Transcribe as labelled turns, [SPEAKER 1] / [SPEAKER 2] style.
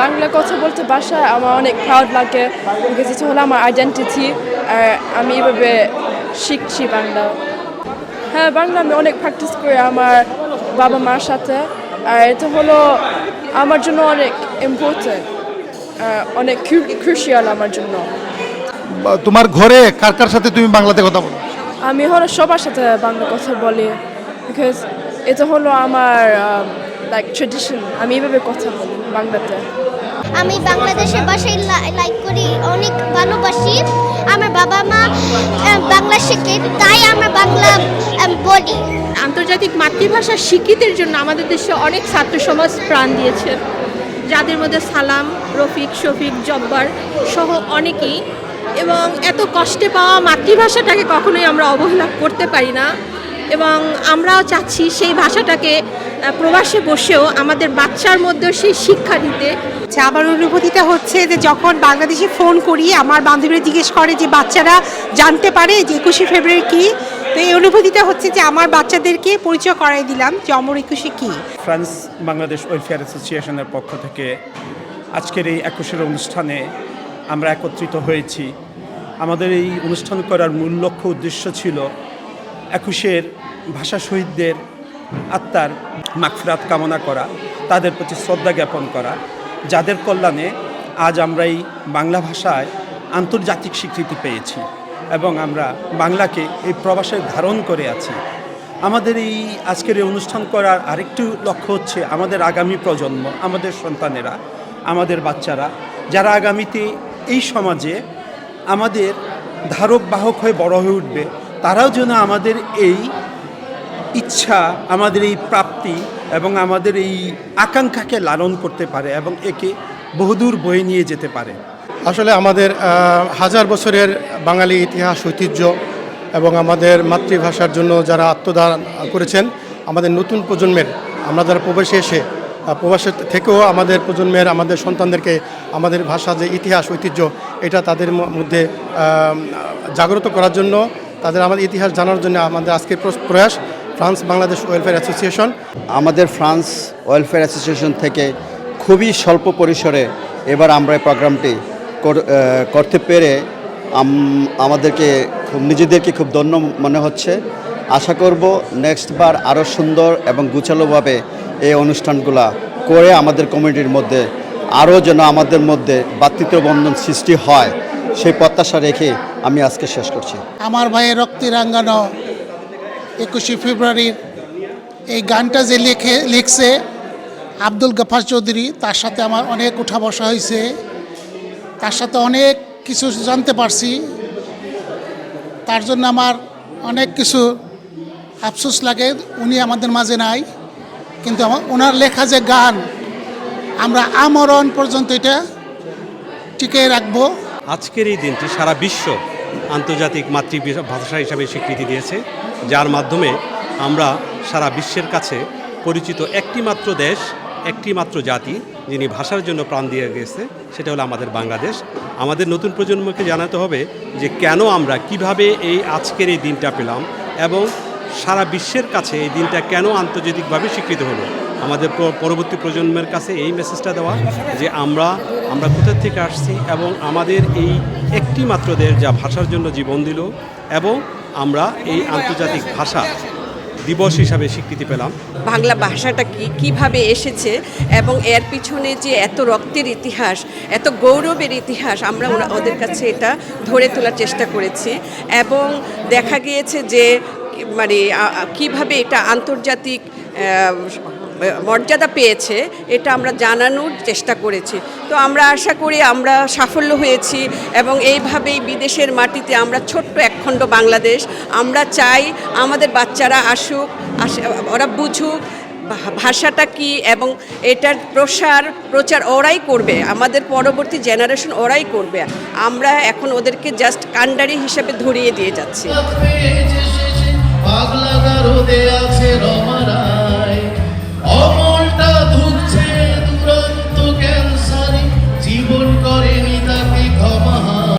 [SPEAKER 1] বাংলা কথা বলতে বাসায় আমার অনেক প্রাউড লাগে। বিকজ এটা হলো আমার আইডেন্টিটি আর আমি এভাবে শিখছি বাংলা। হ্যাঁ বাংলা আমি অনেক প্র্যাকটিস করি আমার বাবা মার সাথে আর এটা হলো আমার জন্য অনেক ইম্পর্টেন্ট অনেক ক্রুশিয়াল আমার জন্য।
[SPEAKER 2] তোমার ঘরে কার কার সাথে তুমি বাংলাতে কথা বলো?
[SPEAKER 1] আমি হলো সবার সাথে বাংলা কথা বলি বিকজ এটা হলো আমার লাইক ট্রেডিশন আমি এভাবে কথা বলি বাংলাতে।
[SPEAKER 3] আমি বাংলাদেশের ভাষায় লাইক করি অনেক ভালোবাসি। আমার বাবা মা বাংলা শেখে তাই আমরা বাংলা বলি।
[SPEAKER 4] আন্তর্জাতিক মাতৃভাষা স্বীকৃতির জন্য আমাদের দেশে অনেক ছাত্র সমাজ প্রাণ দিয়েছে। যাদের মধ্যে সালাম রফিক শফিক জব্বার সহ অনেকেই এবং এত কষ্টে পাওয়া মাতৃভাষাটাকে কখনোই আমরা অবহেলা করতে পারি না। এবং আমরাও চাচ্ছি সেই ভাষাটাকে প্রবাসে বসেও আমাদের বাচ্চার মধ্যেও সেই শিক্ষা দিতে
[SPEAKER 5] আচ্ছা আমার অনুভূতিটা হচ্ছে যে যখন বাংলাদেশে ফোন করি আমার বান্ধবীরা জিজ্ঞেস করে যে বাচ্চারা জানতে পারে যে একুশে ফেব্রুয়ারি কী? তো এই অনুভূতিটা হচ্ছে যে আমার বাচ্চাদেরকে পরিচয় করাই দিলাম যে অমর একুশে কী।
[SPEAKER 6] ফ্রান্স বাংলাদেশ ওয়েলফেয়ার অ্যাসোসিয়েশনের পক্ষ থেকে আজকের এই একুশের অনুষ্ঠানে আমরা একত্রিত হয়েছি। আমাদের এই অনুষ্ঠান করার মূল লক্ষ্য উদ্দেশ্য ছিল একুশের ভাষা শহীদদের আত্মার মাগফিরাত কামনা করা, তাদের প্রতি শ্রদ্ধা জ্ঞাপন করা, যাদের কল্যাণে আজ আমরা এই বাংলা ভাষায় আন্তর্জাতিক স্বীকৃতি পেয়েছি এবং আমরা বাংলাকে এই প্রবাসে ধারণ করে আছি। আমাদের এই আজকের এই অনুষ্ঠান করার আরেকটি লক্ষ্য হচ্ছে আমাদের আগামী প্রজন্ম, আমাদের সন্তানেরা, আমাদের বাচ্চারা, যারা আগামীতে এই সমাজে আমাদের ধারক বাহক হয়ে বড় হয়ে উঠবে, তারাও যেন আমাদের এই ইচ্ছা আমাদের এই প্রাপ্তি এবং আমাদের এই আকাঙ্ক্ষাকে লালন করতে পারে এবং একে বহুদূর বয়ে নিয়ে যেতে পারে।
[SPEAKER 2] আসলে আমাদের হাজার বছরের বাঙালি ইতিহাস, ঐতিহ্য এবং আমাদের মাতৃভাষার জন্য যারা আত্মদান করেছেন, আমাদের নতুন প্রজন্মের, আমরা যারা প্রবেশে এসে প্রবাসের থেকেও আমাদের প্রজন্মের, আমাদের সন্তানদেরকে আমাদের ভাষা যে ইতিহাস, ঐতিহ্য, এটা তাদের মধ্যে জাগ্রত করার জন্য তাদের আমাদের ইতিহাস জানার জন্য আমাদের আজকে প্রয়াস, ফ্রান্স বাংলাদেশ ওয়েলফেয়ার অ্যাসোসিয়েশন।
[SPEAKER 7] আমাদের ফ্রান্স ওয়েলফেয়ার অ্যাসোসিয়েশন থেকে খুবই স্বল্প পরিসরে এবার আমরা এই প্রোগ্রামটি কর- করতে পেরে আমাদেরকে খুব, নিজেদেরকে খুব ধন্য মনে হচ্ছে। আশা করব নেক্সট বার আরও সুন্দর এবং গুছালোভাবে এই অনুষ্ঠানগুলা করে আমাদের কমিটির মধ্যে আরও যেন আমাদের মধ্যে বন্ধন সৃষ্টি হয়, সেই প্রত্যাশা রেখে আমি আজকে শেষ করছি।
[SPEAKER 8] আমার ভাইয়ের রক্তে রাঙ্গানো একুশে ফেব্রুয়ারির এই গানটা যে লিখে লিখছে আব্দুল গফার চৌধুরী তার সাথে আমার অনেক উঠা বসা হয়েছে। তার সাথে অনেক কিছু জানতে পারছি। তার জন্য আমার অনেক কিছু আফসোস লাগে। উনি আমাদের মাঝে নাই কিন্তু আমার ওনার লেখা যে গান আমরা আমরণ পর্যন্ত এটা টিকে রাখব।
[SPEAKER 9] আজকের এই দিনটি সারা বিশ্ব আন্তর্জাতিক মাতৃভাষা হিসাবে স্বীকৃতি দিয়েছে, যার মাধ্যমে আমরা সারা বিশ্বের কাছে পরিচিত একটি মাত্র দেশ একটি মাত্র জাতি, যিনি ভাষার জন্য প্রাণ দিয়ে গেছে, সেটা হলো আমাদের বাংলাদেশ। আমাদের নতুন প্রজন্মকে জানাতে হবে যে কেন আমরা, কীভাবে এই আজকের এই দিনটা পেলাম এবং সারা বিশ্বের কাছে এই দিনটা কেন আন্তর্জাতিকভাবে স্বীকৃত হলো। আমাদের পরবর্তী প্রজন্মের কাছে এই মেসেজটা দেওয়া যে আমরা আমরা কোথা থেকে আসছি এবং আমাদের এই একটি মাত্র দেশ যা ভাষার জন্য জীবন দিল এবং আমরা এই আন্তর্জাতিক ভাষা দিবস হিসাবে স্বীকৃতি পেলাম।
[SPEAKER 4] বাংলা ভাষাটা কি, কীভাবে এসেছে এবং এর পিছনে যে এত রক্তের ইতিহাস, এত গৌরবের ইতিহাস, আমরা ওদের কাছে এটা ধরে তোলার চেষ্টা করেছি এবং দেখা গিয়েছে যে মানে কীভাবে এটা আন্তর্জাতিক মর্যাদা পেয়েছে, এটা আমরা জানানোর চেষ্টা করেছি। তো আমরা আশা করি আমরা সাফল্য হয়েছি এবং এইভাবেই বিদেশের মাটিতে আমরা ছোট্ট একখণ্ড বাংলাদেশ, আমরা চাই আমাদের বাচ্চারা আসুক, আস- ওরা বুঝুক ভাষাটা কি এবং এটার প্রসার, প্রচার ওরাই করবে, আমাদের পরবর্তী জেনারেশন ওরাই করবে। আমরা এখন ওদেরকে জাস্ট কান্ডারি হিসেবে ধরিয়ে দিয়ে যাচ্ছি।